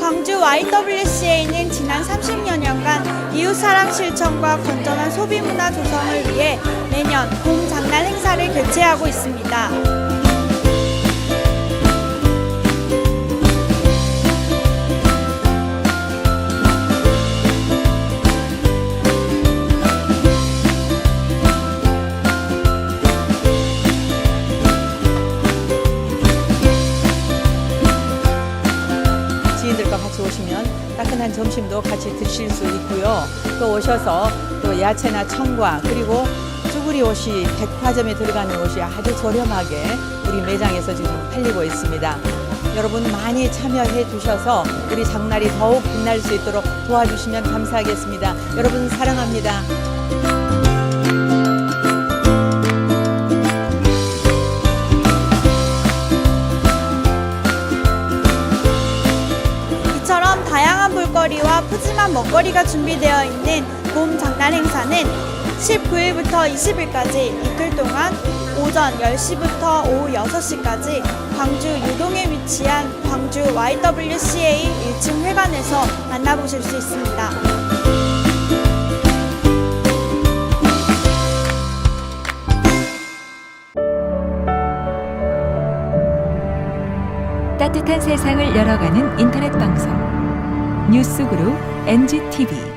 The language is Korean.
광주 YWCA는 지난 30여년간 이웃사랑 실천과 건전한 소비문화 조성을 위해 매년 봄 장날 행사를 개최하고 있습니다. 같이 오시면 따끈한 점심도 같이 드실 수 있고요. 또 오셔서 또 야채나 청과 그리고 쭈구리 옷이 백화점에 들어가는 옷이 아주 저렴하게 우리 매장에서 지금 팔리고 있습니다. 여러분 많이 참여해 주셔서 우리 장날이 더욱 빛날 수 있도록 도와주시면 감사하겠습니다. 여러분 사랑합니다. 볼거리와 푸짐한 먹거리가 준비되어 있는 봄 장날 행사는 19일부터 20일까지 이틀 동안 오전 10시부터 오후 6시까지 광주 유동에 위치한 광주 YWCA 1층 회관에서 만나보실 수 있습니다. 따뜻한 세상을 열어가는 인터넷 방송 뉴스그룹 NGTV